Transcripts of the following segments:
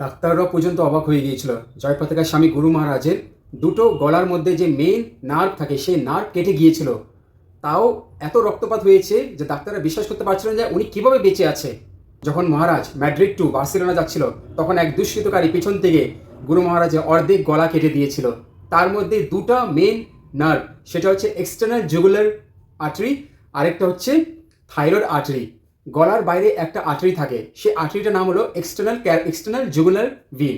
ডাক্তাররাও পর্যন্ত অবাক হয়ে গিয়েছিল। জয়পতাকার স্বামী গুরু মহারাজের দুটো গলার মধ্যে যে মেন নার্ভ থাকে, সেই নার্ভ কেটে গিয়েছিল। তাও এত রক্তপাত হয়েছে যে ডাক্তাররা বিশ্বাস করতে পারছিলেন যে উনি কীভাবে বেঁচে আছে। যখন মহারাজ ম্যাড্রিড টু বার্সেলোনা যাচ্ছিল, তখন এক দুষ্কৃতকারী পেছন থেকে গুরু মহারাজের অর্ধেক গলা কেটে দিয়েছিল। তার মধ্যে দুটো মেন নার্ভ সেটা হচ্ছে এক্সটার্নাল জুগুলার আর্টারি আরেকটা হচ্ছে থাইরয়েড আর্টারি গলার বাইরে একটা আর্টারি থাকে। সেই আর্টারিটার নাম হলো এক্সটার্নাল এক্সটার্নাল জুগুলার ভিন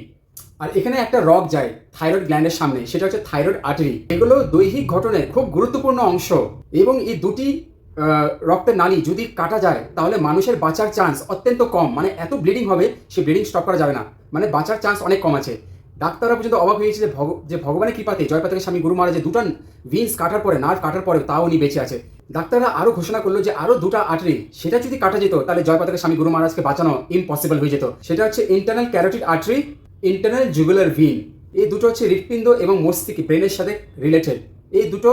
আর এখানে একটা রক যায় থাইরয়েড গ্ল্যান্ডের সামনে, সেটা হচ্ছে থাইরয়েড আর্টারি এগুলো দৈহিক ঘটনায় খুব গুরুত্বপূর্ণ অংশ এবং এই দুটি রক্তের নালী যদি কাটা যায়, তাহলে মানুষের বাঁচার চান্স অত্যন্ত কম। মানে এত ব্লিডিং হবে, সে ব্লিডিং স্টপ করা যাবে না। মানে বাঁচার চান্স অনেক কম আছে। ডাক্তাররা পর্যন্ত অবাক হয়েছে যে ভগ, যে ভগবানের কৃপাতে জয়পাতাকে স্বামী গুরু মহারাজের দুটো ভিন্স কাটার পরে নার্ভ কাটার পরে তাও উনি বেঁচে আছে। ডাক্তাররা আরও ঘোষণা করল যে আরও দুটো আর্টারি, সেটা যদি কাটা যেত, তাহলে জয়পাতাকে স্বামী গুরু মহারাজকে বাঁচানো ইম্পসিবল হয়ে যেত। সেটা হচ্ছে internal carotid artery internal jugular vein এই দুটো হচ্ছে হৃৎপিণ্ড এবং মস্তিষ্ক ব্রেনের সাথে রিলেটেড এই দুটো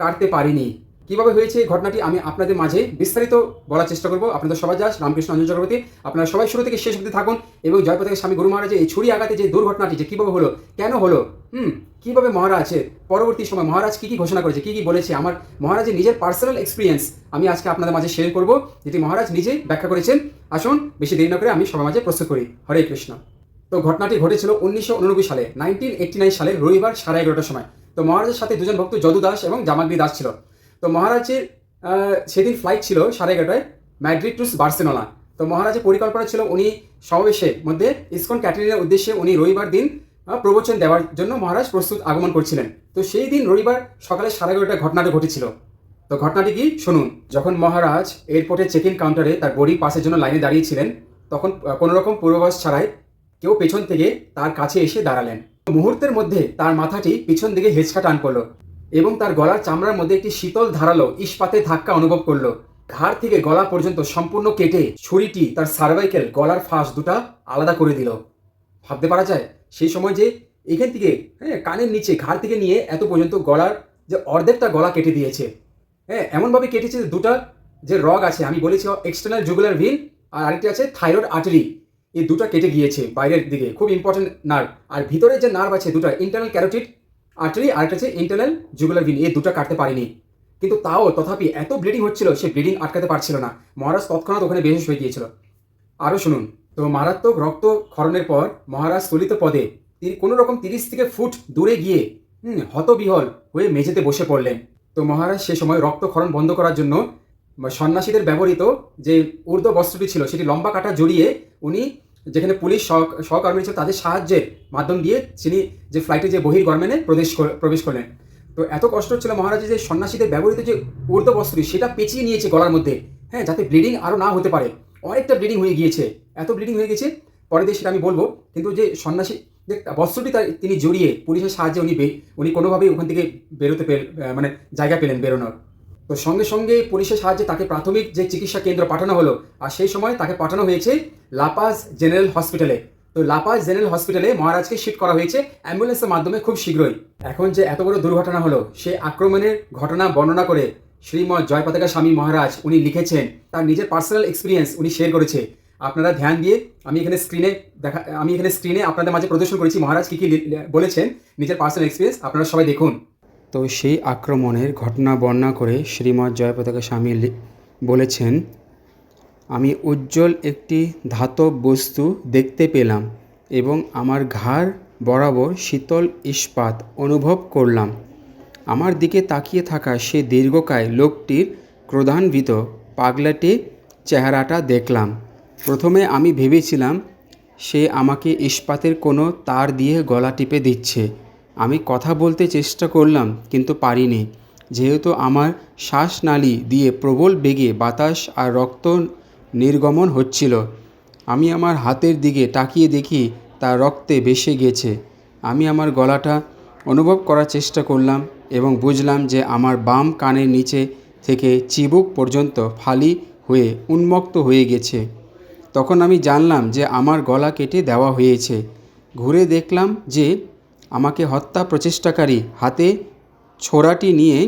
কাটতে পারিনি। কীভাবে হয়েছে এই ঘটনাটি আমি আপনাদের মাঝে বিস্তারিত বলার চেষ্টা করব। আপনাদের সবাই যাস, রামকৃষ্ণ অঞ্জন চক্রবর্তী। আপনারা সবাই শুরু থেকে শেষ অবধি থাকুন এবং জয়পতাকে স্বামী গুরু মহারাজের এই ছুরি আঘাতে যে দুর্ঘটনাটি, যে কীভাবে হলো, কেন হলো, হুম, কীভাবে মহারাজ পরবর্তী সময় মহারাজ কী কী ঘোষণা করেছে, কী কী বলেছে, আমার মহারাজের নিজের পার্সোনাল এক্সপিরিয়েন্স আমি আজকে আপনাদের মাঝে শেয়ার করব, যেটি মহারাজ নিজেই ব্যাখ্যা করেছেন। আসুন, বেশি দেরি না করে আমি সবার মাঝে প্রস্তুত করি। হরে কৃষ্ণ। তো ঘটনাটি ঘটেছিল উনিশশো উননব্বই সালে নাইনটিন এইটটি নাইন সালে রবিবার সাড়ে এগারোটার সময়। তো মহারাজের সাথে দুজন ভক্ত যদু দাস এবং জামাগ্রী দাস ছিল। তো মহারাজের সেদিন ফ্লাইট ছিল সাড়ে এগারোটায় ম্যাড্রিড টু বার্সেলোনা তো মহারাজের পরিকল্পনা ছিল উনি সমাবেশের মধ্যে ইসকন ক্যাটারিনের উদ্দেশ্যে উনি রবিবার দিন প্রবচন দেওয়ার জন্য মহারাজ প্রস্তুত আগমন করছিলেন। তো সেই দিন রবিবার সকালে সাড়ে এগারোটায় ঘটনাটি ঘটেছিল। তো ঘটনাটি কি? শুনুন। যখন মহারাজ এয়ারপোর্টের চেক ইন কাউন্টারে তার বডি পাসের জন্য লাইনে দাঁড়িয়েছিলেন, তখন কোনো রকম পূর্বাভাস ছাড়াই কেউ পেছন থেকে তার কাছে এসে দাঁড়ালেন। মুহূর্তের মধ্যে তার মাথাটি পিছন দিকে হেঁচকা টান করল। এবং তার গলার চামড়ার মধ্যে একটি শীতল ধারালো ইস্পাতের ধাক্কা অনুভব করল। ঘাড় থেকে গলা পর্যন্ত সম্পূর্ণ কেটে ছুরিটি তার সার্ভাইকেল গলার ফাঁস দুটা আলাদা করে দিল। ভাবতে পারা যায়, সেই সময় যে এখান থেকে হ্যাঁ কানের নিচে ঘাড় থেকে নিয়ে এত পর্যন্ত গলার যে অর্ধেকটা গলা কেটে দিয়েছে। হ্যাঁ এমনভাবে কেটেছে যে দুটা যে রগ আছে, আমি বলেছি এক্সটার্নাল জুগুলার ভিন আর আরেকটি আছে থাইরয়েড আর্টারি এই দুটো কেটে গিয়েছে বাইরের দিকে, খুব ইম্পর্টেন্ট নার্ভ আর ভিতরে যে নার্ভ আছে দুটো ইন্টারনাল ক্যারোটিড আর্টারি আরেকটা আছে ইন্টারনাল জুগুলার ভিন এই দুটো কাটতে পারিনি। কিন্তু তাও তথাপি এত ব্লিডিং হচ্ছিল, সে ব্লিডিং আটকাতে পারছিল না। মহারাজ তৎক্ষণাৎ ওখানে বেহুশ হয়ে গিয়েছিল। আরও শুনুন, তো মারাত্মক রক্ত ক্ষরণের পর মহারাজ স্থলিত পদে তিনি কোনো রকম তিরিশ থেকে ফুট দূরে গিয়ে হতবিহল হয়ে মেঝেতে বসে পড়লেন। তো মহারাজ সে সময় রক্ত রক্তক্ষরণ বন্ধ করার জন্য সন্ন্যাসীদের ব্যবহৃত যে ঊর্ধ্ব বস্ত্রটি ছিল, সেটি লম্বা কাটা জড়িয়ে উনি যেখানে পুলিশ সহ- সহকর্মী ছিল, তাদের সাহায্যের মাধ্যম দিয়ে তিনি যে ফ্লাইটে যে বহির্গমনে প্রবেশ প্রবেশ করলেন। তো এত কষ্ট হচ্ছিল মহারাজের যে সন্ন্যাসীদের ব্যবহৃত যে ঊর্ধ্ব বস্ত্রটি, সেটা পেঁচিয়ে নিয়েছে গলার মধ্যে। হ্যাঁ যাতে ব্লিডিং আরও না হতে পারে। অনেকটা ব্লিডিং হয়ে গিয়েছে। এত ব্লিডিং হয়ে গেছে, পরে দিয়ে সেটা আমি বলব, কিন্তু যে সন্ন্যাসী, যে বস্ত্রটি তার তিনি জড়িয়ে পুলিশের সাহায্যে উনি উনি কোনোভাবেই ওখান থেকে বেরোতে পেল মানে জায়গা পেলেন, বেরোনোর। তো সঙ্গে সঙ্গে পুলিশের সাহায্যে তাকে প্রাথমিক যে চিকিৎসা কেন্দ্র পাঠানো হলো, আর সেই সময় তাকে পাঠানো হয়েছে লাপাজ জেনারেল হসপিটালে। তো লাপাজ জেনারেল হসপিটালে মহারাজকে শিফট করা হয়েছে অ্যাম্বুলেন্সের মাধ্যমে খুব শীঘ্রই। এখন যে এত বড় দুর্ঘটনা হলো, সে আক্রমণের ঘটনা বর্ণনা করে শ্রীমৎ জয়পতাকা স্বামী মহারাজ উনি লিখেছেন, তার নিজের পার্সোনাল এক্সপিরিয়েন্স উনি শেয়ার করেছে। আপনারা ধ্যান দিয়ে আমি এখানে স্ক্রিনে দেখা, আমি এখানে স্ক্রিনে আপনাদের মাঝে প্রদর্শন করেছি, মহারাজ কী কী বলেছেন, নিজের পার্সোনাল এক্সপিরিয়েন্স আপনারা সবাই দেখুন। তো সেই আক্রমণের ঘটনা বর্ণনা করে শ্রীমৎ জয়পতাকা স্বামী বলেছেন, আমি উজ্জ্বল একটি ধাতব বস্তু দেখতে পেলাম এবং আমার ঘাড় বরাবর শীতল ইস্পাত অনুভব করলাম। আমার দিকে তাকিয়ে থাকা সে দীর্ঘকায় লোকটির ক্রোধান্বিত, পাগলাটে চেহারাটা দেখলাম। প্রথমে আমি ভেবেছিলাম, সে আমাকে ইস্পাতের কোনো তার দিয়ে গলা টিপে দিচ্ছে। আমি কথা বলতে চেষ্টা করলাম, কিন্তু পারিনি। যেহেতু আমার শ্বাসনালী দিয়ে প্রবল বেগে বাতাস আর রক্ত নির্গমন হচ্ছিল, আমি আমার হাতের দিকে তাকিয়ে দেখি তা রক্তে ভেসে গেছে। আমি আমার গলাটা অনুভব করার চেষ্টা করলাম এবং বুঝলাম যে আমার বাম কানের নিচে থেকে চিবুক পর্যন্ত ফালি হয়ে উন্মুক্ত হয়ে গেছে। তখন আমি জানলাম যে আমার গলা কেটে দেওয়া হয়েছে। ঘুরে দেখলাম যে আমাকে হত্যা প্রচেষ্টাকারী হাতে ছোরাটি নিয়ে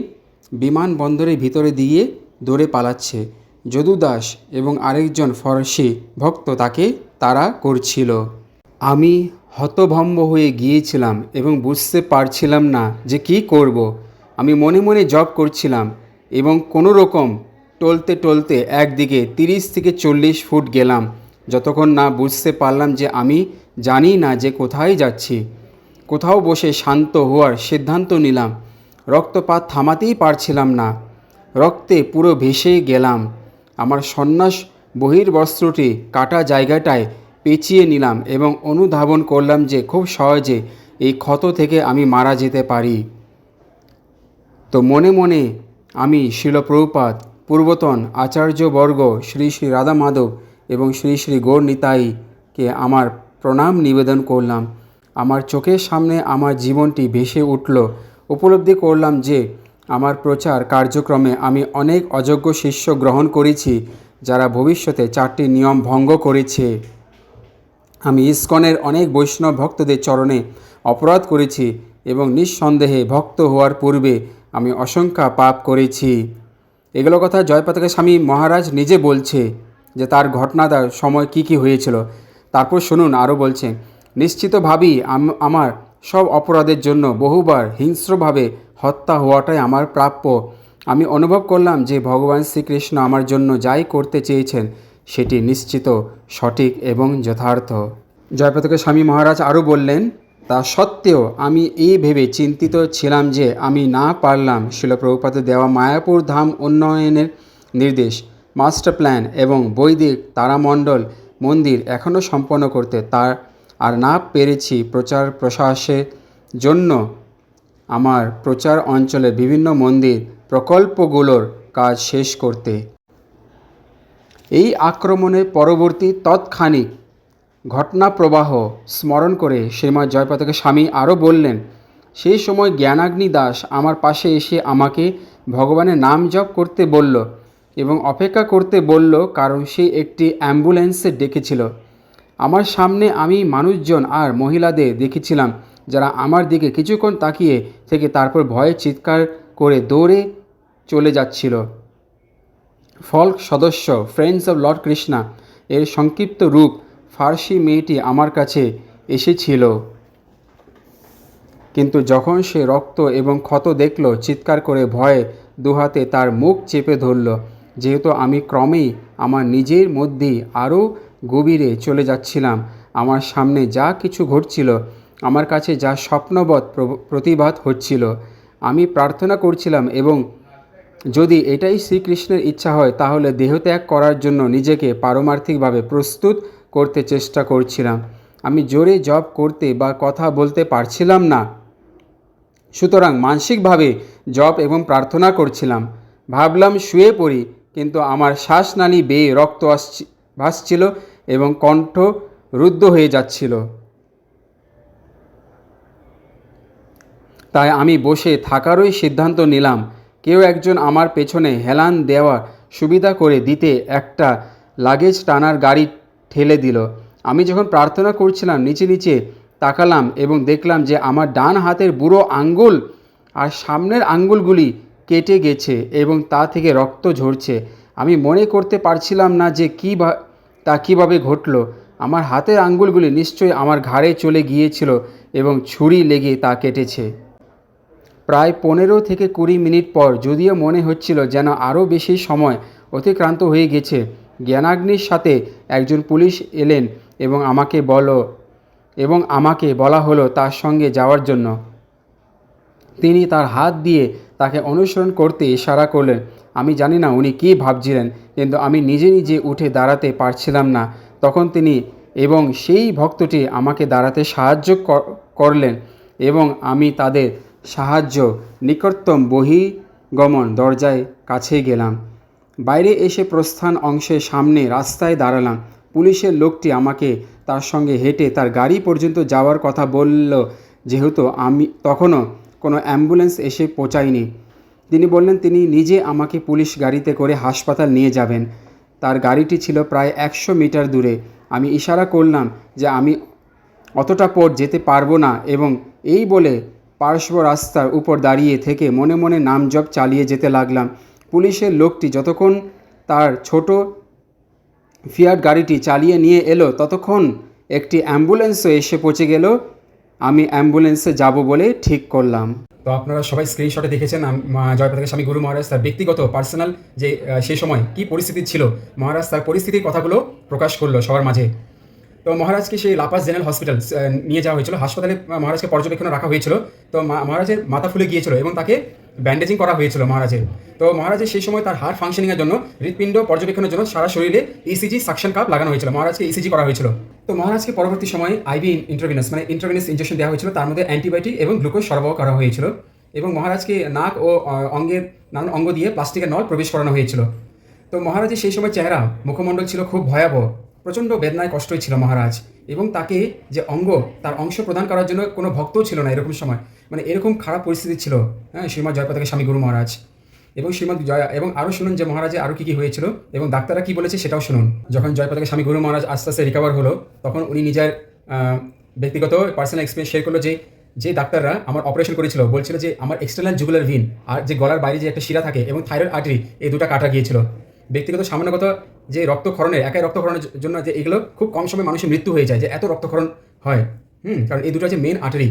বিমানবন্দরের ভিতরে দিয়ে দৌড়ে পালাচ্ছে। যদু দাস এবং আরেকজন ফরাসি ভক্ত তাকে তাড়া করছিল। আমি হতভম্ব হয়ে গিয়েছিলাম এবং বুঝতে পারছিলাম না যে কী করব। আমি মনে মনে জব করছিলাম এবং কোনো রকম টলতে টলতে একদিকে তিরিশ থেকে চল্লিশ ফুট গেলাম। যতক্ষণ না বুঝতে পারলাম যে আমি জানি না যে কোথায় যাচ্ছি। কোথাও বসে শান্ত হওয়ার সিদ্ধান্ত নিলাম। রক্তপাত থামাতেই পারছিলাম না। রক্তে পুরো ভেসে গেলাম। আমার সন্ন্যাস বহির্বস্ত্রটি কাটা জায়গাটায় পেঁচিয়ে নিলাম এবং অনুধাবন করলাম যে খুব সহজে এই ক্ষত থেকে আমি মারা যেতে পারি। তো মনে মনে আমি শিলপ্রভুপাত, পূর্বতন আচার্যবর্গ শ্রী শ্রী রাধা মাধব এবং শ্রী শ্রী গৌর নিতাইকে আমার প্রণাম নিবেদন করলাম। আমার চোখের সামনে আমার জীবনটি ভেসে উঠল। উপলব্ধি করলাম যে, আমার প্রচার কার্যক্রমে আমি অনেক অযোগ্য শিষ্য গ্রহণ করেছি, যারা ভবিষ্যতে চারটি নিয়ম ভঙ্গ করেছে। আমি ইস্কনের অনেক বৈষ্ণব ভক্তদের চরণে অপরাধ করেছি এবং নিঃসন্দেহে ভক্ত হওয়ার পূর্বে আমি অসংখ্য পাপ করেছি। এগুলো কথা জয়পাতাকা স্বামী মহারাজ নিজে বলছে যে, তার ঘটনাটার সময় কি কি হয়েছিল? তারপর শুনুন, আরও বলছে নিশ্চিতভাবেই আমার সব অপরাধের জন্য বহুবার হিংস্রভাবে হত্যা হওয়াটাই আমার প্রাপ্য। আমি অনুভব করলাম যে ভগবান শ্রীকৃষ্ণ আমার জন্য যাই করতে চেয়েছেন, সেটি নিশ্চিত, সঠিক এবং যথার্থ। জয়পতাকা স্বামী মহারাজ আরও বললেন, তা সত্ত্বেও আমি এই ভেবে চিন্তিত ছিলাম যে আমি না পারলাম শিলপ্রভুপাতে দেওয়া মায়াপুর ধাম উন্নয়নের নির্দেশ, মাস্টার প্ল্যান এবং বৈদিক তারামণ্ডল মন্দির এখনও সম্পন্ন করতে তার আর না পেরেছি প্রচার প্রসাসের জন্য আমার প্রচার অঞ্চলে বিভিন্ন মন্দির প্রকল্পগুলোর কাজ শেষ করতে। এই আক্রমণের পরবর্তী তৎক্ষণিক ঘটনা প্রবাহ স্মরণ করে শ্রীমা জয়পতাকা স্বামী আরও বললেন, সেই সময় জ্ঞানাগ্নি দাস আমার পাশে এসে আমাকে ভগবানের নাম জপ করতে বলল এবং অপেক্ষা করতে বলল কারণ সে একটি অ্যাম্বুলেন্সে ডেকেছিল। আমার সামনে আমি মানুষজন আর মহিলাদের দেখেছিলাম, যারা আমার দিকে কিছুক্ষণ তাকিয়ে থেকে তারপর ভয়ে চিৎকার করে দৌড়ে চলে যাচ্ছিল। ফল্ক সদস্য, ফ্রেন্ডস অব লর্ড কৃষ্ণা, এর সংক্ষিপ্ত রূপ ফার্সি মেয়েটি আমার কাছে এসেছিল। কিন্তু যখন সে রক্ত এবং ক্ষত দেখল, চিৎকার করে ভয়ে দুহাতে তার মুখ চেপে ধরল, যেহেতু আমি ক্রমেই আমার নিজের মধ্যেই আরও গভীরে চলে যাচ্ছিলাম। আমার সামনে যা কিছু ঘটছিল, আমার কাছে যা স্বপ্নবৎ প্র- প্রতিভাত হচ্ছিল। আমি প্রার্থনা করছিলাম এবং যদি এটাই শ্রীকৃষ্ণের ইচ্ছা হয়, তাহলে দেহত্যাগ করার জন্য নিজেকে পারমার্থিকভাবে প্রস্তুত করতে চেষ্টা করছিলাম। আমি জোরে জব করতে বা কথা বলতে পারছিলাম না। সুতরাং মানসিকভাবে জপ এবং প্রার্থনা করছিলাম। ভাবলাম শুয়ে পড়ি, কিন্তু আমার শ্বাসনালী বেয়ে রক্ত আসছি ভাসছিল এবং কণ্ঠ রুদ্ধ হয়ে যাচ্ছিল। তাই আমি বসে থাকারই সিদ্ধান্ত নিলাম। কেউ একজন আমার পেছনে হেলান দেওয়া সুবিধা করে দিতে একটা লাগেজ টানার গাড়ি ঠেলে দিল। আমি যখন প্রার্থনা করছিলাম, নিচে নিচে তাকালাম এবং দেখলাম যে আমার ডান হাতের বুড়ো আঙ্গুল আর সামনের আঙ্গুলগুলি কেটে গেছে এবং তা থেকে রক্ত ঝরছে। আমি মনে করতে পারছিলাম না যে কী তা কীভাবে ঘটলো? আমার হাতের আঙ্গুলগুলি নিশ্চয়ই আমার ঘাড়ে চলে গিয়েছিল এবং ছুরি লেগে তা কেটেছে। প্রায় পনেরো থেকে কুড়ি মিনিট পর যদিও মনে হচ্ছিল যেন আরও বেশি সময় অতিক্রান্ত হয়ে গেছে, জ্ঞানাগ্নির সাথে একজন পুলিশ এলেন এবং আমাকে বলো, এবং আমাকে বলা হলো তার সঙ্গে যাওয়ার জন্য। তিনি তার হাত দিয়ে তাকে অনুসরণ করতে ইশারা করলেন। আমি জানি না উনি কী ভাবছিলেন, কিন্তু আমি নিজে নিজে উঠে দাঁড়াতে পারছিলাম না। তখন তিনি এবং সেই ভক্তটি আমাকে দাঁড়াতে সাহায্য কর- করলেন এবং আমি তাদের সাহায্য নিকটতম বহিগমন দরজায় কাছে গেলাম। বাইরে এসে প্রস্থান অংশের সামনে রাস্তায় দাঁড়ালাম। পুলিশের লোকটি আমাকে তার সঙ্গে হেঁটে তার গাড়ি পর্যন্ত যাওয়ার কথা বলল, যেহেতু আমি তখনও কোনো অ্যাম্বুলেন্স এসে পৌঁছায়নি। তিনি বললেন, তিনি নিজে আমাকে পুলিশ গাড়িতে করে হাসপাতাল নিয়ে যাবেন। তার গাড়িটি ছিল প্রায় একশো মিটার দূরে। আমি ইশারা করলাম যে আমি অতটা পথ যেতে পারব না এবং এই বলে পার্শ্ব রাস্তার উপর দাঁড়িয়ে থেকে মনে মনে নাম জপ চালিয়ে যেতে লাগলাম। পুলিশের লোকটি যতক্ষণ তার ছোট ফিয়াট গাড়িটি চালিয়ে নিয়ে এলো, ততক্ষণ একটি অ্যাম্বুলেন্সও এসে পৌঁছে গেল। আমি অ্যাম্বুলেন্সে যাব বলে ঠিক করলাম। তো আপনারা সবাই স্ক্রিনশটে দেখেছেন মা- স্বামী, গুরু মহারাজ তার ব্যক্তিগত পার্সোনাল যে সেই সময় কি পরিস্থিতি ছিল, মহারাজ তার পরিস্থিতির কথাগুলো প্রকাশ করল সবার মাঝে। তো মহারাজকে সেই লাপাস জেনারেল হসপিটাল নিয়ে যাওয়া হয়েছিল। হাসপাতালে মহারাজকে পর্যবেক্ষণে রাখা হয়েছিল। তো মহারাজের মাথা ফুলে গিয়েছিল এবং তাকে ব্যান্ডেজিং করা হয়েছিল মহারাজের। তো মহারাজের সেই সময় তার হার্ট ফাংশনিংয়ের জন্য হৃৎপিণ্ড পর্যবেক্ষণের জন্য সারা শরীরে E ইসিজি সাকশন কাপ লাগানো হয়েছিল। মহারাজকে ইসিজি করা হয়েছিল। তো মহারাজকে পরবর্তী সময়ে আইভি ইন্টারভিনাস মানে ইন্টারভিনাস ইঞ্জেকশন দেওয়া হয়েছিল। তার মধ্যে অ্যান্টিবায়োটিক এবং গ্লুকোজ সরবরাহ করা হয়েছিল। এবং মহারাজকে নাক ও অঙ্গের নানান অঙ্গ দিয়ে প্লাস্টিকের নল প্রবেশ করানো হয়েছিল। তো মহারাজের সেই সময় চেহারা মুখমণ্ডল ছিল খুব ভয়াবহ। প্রচণ্ড বেদনায় কষ্টই ছিল মহারাজ। এবং তাকে যে অঙ্গ, তার অংশ প্রদান করার জন্য কোনো ভক্তও ছিল না এরকম সময়। মানে এরকম খারাপ পরিস্থিতি ছিল হ্যাঁ শ্রীমৎ জয়পতাকে স্বামী গুরু মহারাজ এবং শ্রীমৎ জয়, এবং আরও শুনুন যে মহারাজে আরও কী কী হয়েছিল এবং ডাক্তাররা কী বলেছে সেটাও শুনুন। যখন জয়পতাকে স্বামী গুরু মহারাজ আস্তে আস্তে রিকভার হলো, তখন উনি নিজের ব্যক্তিগত পার্সোনাল এক্সপিরিয়েন্স শেয়ার করল যে যে ডাক্তাররা আমার অপারেশন করেছিল, বলছিল যে আমার এক্সটার্নাল জুগুলার ভিন আর যে গলার বাইরে যে একটা শিরা থাকে এবং থাইরয়েড আর্টারি এই দুটো কাটা গিয়েছিল। ব্যক্তিগত সামান্যগত যে রক্তক্ষরণের, একাই রক্তক্ষরণের জন্য যে এগুলো খুব কম সময় মানুষের মৃত্যু হয়ে যায়, যে এত রক্তক্ষরণ হয়। হুম, কারণ এই দুটো হচ্ছে মেন আর্টারি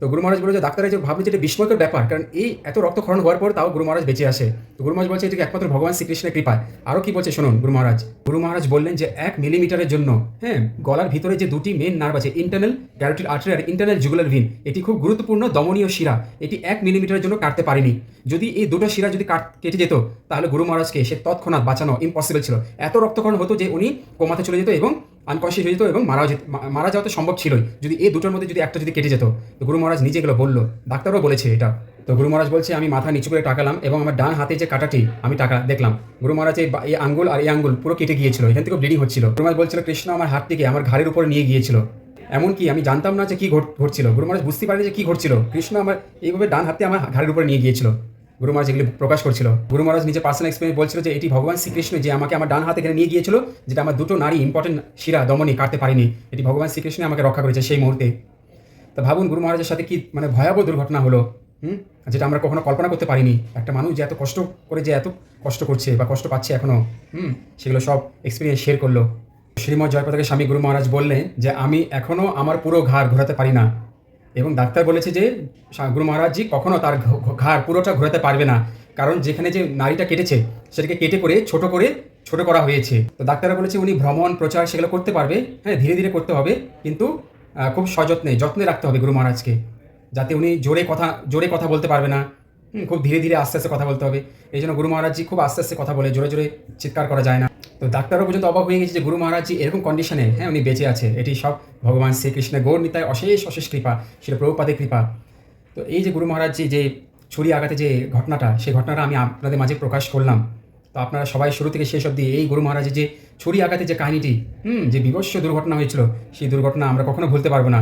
তো গুরু মহারাজ বলে যে ডাক্তারা যে ভাবছে যেটা বিস্ময়কর ব্যাপার, কারণ এই এত রক্তক্ষরণ হওয়ার পর তাও গুরু মহারাজ বেঁচে আসে। তো গুরু মহারাজ বলছে, এটাকে একমাত্র ভগবান শ্রীকৃষ্ণের কৃপায়। আরও কি বলছে শুনুন, গুরু মহারাজ। গুরু মহারাজ বললেন যে, এক মিলিমিটারের জন্য হ্যাঁ গলার ভিতরে যে দুটি মেন নার্ভ আছে ইন্টারনাল ক্যারোটিড আর্টারি আর ইন্টারনাল জুগুলার ভিন এটি খুব গুরুত্বপূর্ণ দমনীয় শিরা, এটি এক মিলিমিটারের জন্য কাটতে পারেনি। যদি এই দুটো শিরা যদি কাট, কেটে যেত, তাহলে গুরু মহারাজকে সে তৎক্ষণাৎ বাঁচানো ইম্পসিবল ছিল। এত রক্তক্ষরণ হতো যে উনি কোমাতে চলে যেত এবং আনকনসিয়াস হয়ে যেত এবং মারা যেত মারা যাওয়া তো সম্ভব ছিলই। যদি এই দুটোর মধ্যে যদি একটা যদি কেটে যেত, তো গুরু মহারাজ নিজে এগুলো বলল। ডাক্তারও বলেছে এটা। তো গুরু মহারাজ বলছে, আমি মাথা নিচু করে টাকালাম এবং আমার ডান হাতে যে কাটাটি, আমি টাকা দেখলাম। গুরু মহারাজ এই আঙ্গুল আর এই আঙ্গুল পুরো কেটে গিয়েছিল। এখান থেকে ব্লিডিং হচ্ছিল। গুরু মহারাজ বলছিল, কৃষ্ণ আমার হাত থেকে আমার ঘাড়ের উপর নিয়ে গিয়েছিল। এমনকি আমি জানতাম না যে কি ঘট- ঘটছিল। গুরু মহারাজ বুঝতে পারেনি যে কি ঘটছিল। কৃষ্ণ আমার এইভাবে ডান হাতে আমার ঘাড়ের উপরে নিয়ে গিয়েছিল। গুরু মহারাজ এগুলি প্রকাশ করছিল। গুরু মহারাজ নিজে পার্সোনাল এক্সপিরিয়েন্স বলছিল যে, এটি ভগবান শ্রীকৃষ্ণ যে আমাকে আমার ডান হাতে এখানে নিয়ে গিয়েছিল, যেটা আমার দুটো নারী ইম্পর্টেন্ট শিরা দমনী কাটতে পারিনি। এটি ভগবান শ্রীকৃষ্ণ আমাকে রক্ষা করেছে সেই মুহূর্তে। তা ভাবুন গুরু মহারাজের সাথে কি মানে ভয়াবহ দুর্ঘটনা হলো, হুম? যেটা আমরা কখনো কল্পনা করতে পারিনি। একটা মানুষ যে এত কষ্ট করে যে এত কষ্ট করছে বা কষ্ট পাচ্ছে এখনও, হুম? সেগুলো সব এক্সপিরিয়েন্স শেয়ার করল। শ্রীমৎ জয়পতাকে স্বামী গুরু মহারাজ বললেন যে, আমি এখনও আমার পুরো ঘাড় ঘোরাতে পারি না। এবং ডাক্তার বলেছে যে গুরু মহারাজজি কখনো তার ঘাড় পুরোটা ঘোরাতে পারবে না। কারণ যেখানে যে নারীটা কেটেছে, সেটাকে কেটে করে, ছোট করে, ছোট করা হয়েছে। তো ডাক্তাররা বলেছে, উনি ভ্রমণ, প্রচার সেগুলো করতে পারবে। হ্যাঁ ধীরে ধীরে করতে হবে। কিন্তু খুব সযত্নে, যত্নে রাখতে হবে গুরু মহারাজকে। যাতে উনি জোরে কথা জোরে কথা বলতে পারবে না। খুব ধীরে ধীরে আস্তে আস্তে কথা বলতে হবে। এই জন্য গুরু মহারাজজি খুব আস্তে আস্তে কথা বলে, জোরে জোরে চিৎকার করা যায় না। তো ডাক্তারও পর্যন্ত অবাক হয়ে গেছে যে গুরু মহারাজজি এরকম কন্ডিশনে হ্যাঁ উনি বেঁচে আছে। এটি সব ভগবান শ্রীকৃষ্ণের গৌর নিতায় অশেষ অশেষ কৃপা সেটা প্রভুপাদের কৃপা। তো এই যে গুরু মহারাজজি যে ছুরি আঘাতে যে ঘটনাটা, সেই ঘটনাটা আমি আপনাদের মাঝে প্রকাশ করলাম। তো আপনারা সবাই শুরু থেকে শেষ অবধি এই গুরু মহারাজের যে ছুরি আঘাতে যে কাহিনীটি, হুম, যে বিভৎস দুর্ঘটনা হয়েছিল, সেই দুর্ঘটনা আমরা কখনো ভুলতে পারব না।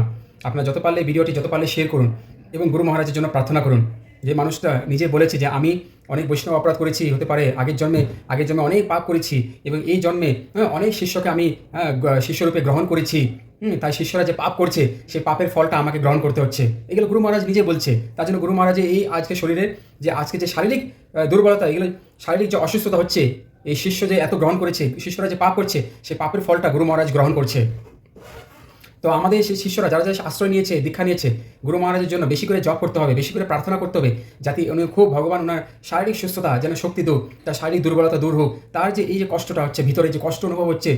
আপনারা যত পারলে ভিডিওটি যত পারলে শেয়ার করুন এবং গুরু মহারাজের জন্য প্রার্থনা করুন। যে মানুষটা নিজে বলেছে যে, আমি অনেক বৈষ্ণব অপরাধ করেছি হতে পারে আগের জন্মে আগের জন্মে অনেক পাপ করেছি এবং এই জন্মে হ্যাঁ, অনেক শিষ্যকে আমি হ্যাঁ, শিষ্যরূপে গ্রহণ করেছি। হুম, তাই শিষ্যরা যে পাপ করছে সেই পাপের ফলটা আমাকে গ্রহণ করতে হচ্ছে। এগুলো গুরু মহারাজ নিজে বলছে। তার জন্য গুরু মহারাজের এই আজকে শরীরের যে আজকে যে শারীরিক দুর্বলতা এগুলো শারীরিক যে অসুস্থতা হচ্ছে এই শিষ্য যে এত গ্রহণ করেছে শিষ্যরা যে পাপ করছে সেই পাপের ফলটা গুরু মহারাজ গ্রহণ করছে। তো আমাদের সেই শিষ্যরা, যারা যারা আশ্রয় নিয়েছে, দীক্ষা নিয়েছে, গুরু মহারাজের জন্য বেশি করে জপ করতে হবে, বেশি করে প্রার্থনা করতে হবে, যাতে উনি খুব ভগবান ওনার শারীরিক সুস্থতা যেন শক্তি দূর, তার শারীরিক দুর্বলতা দূর হোক, তার যে এই যে কষ্টটা হচ্ছে, ভিতরে যে কষ্ট অনুভব হচ্ছে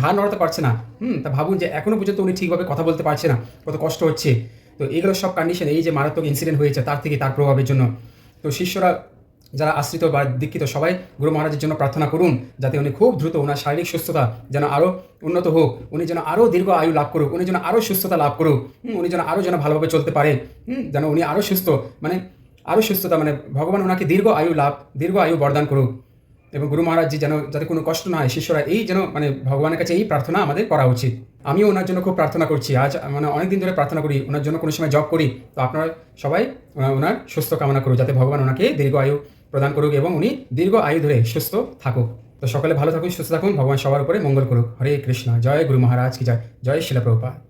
ঘাড় নড়াতে পারছে না, হুম, তা ভাবুন যে এখনও পর্যন্ত উনি ঠিকভাবে কথা বলতে পারছে না, কত কষ্ট হচ্ছে। তো এগুলো সব কন্ডিশন এই যে মারাত্মক ইনসিডেন্ট হয়েছে, তার থেকে তার প্রভাবের জন্য। তো শিষ্যরা যারা আশ্রিত বা দীক্ষিত, সবাই গুরু মহারাজের জন্য প্রার্থনা করুন যাতে উনি খুব দ্রুত ওনার শারীরিক সুস্থতা যেন আরও উন্নত হোক, উনি যেন আরও দীর্ঘ আয়ু লাভ করুক, উনি যেন আরও সুস্থতা লাভ করুক উনি যেন আরও যেন ভালোভাবে চলতে পারে যেন উনি আরও সুস্থ মানে আরও সুস্থতা মানে ভগবান ওনাকে দীর্ঘ আয়ু লাভ, দীর্ঘ আয়ু বরদান করুক। এবং গুরু মহারাজজি যেন, যাতে কোনো কষ্ট না হয়, শিষ্যরা এই যেন মানে ভগবানের কাছে এই প্রার্থনা আমাদের করা উচিত। আমিও ওনার জন্য খুব প্রার্থনা করছি, আজ মানে অনেক দিন ধরে প্রার্থনা করি, ওনার জন্য কোনো সময় জব করি, তো আপনারা সবাই ওনার সুস্থ কামনা করুন যাতে ভগবান ওনাকে দীর্ঘ আয়ু প্রদান করুক এবং উনি দীর্ঘ আয়ু ধরে সুস্থ থাকুক। তো সকলে ভালো থাকুন, সুস্থ থাকুন, ভগবান সবার উপরে মঙ্গল করুক। হরে কৃষ্ণ, জয় গুরু মহারাজ, কি জয়? জয় শিলা প্রভুপাদ।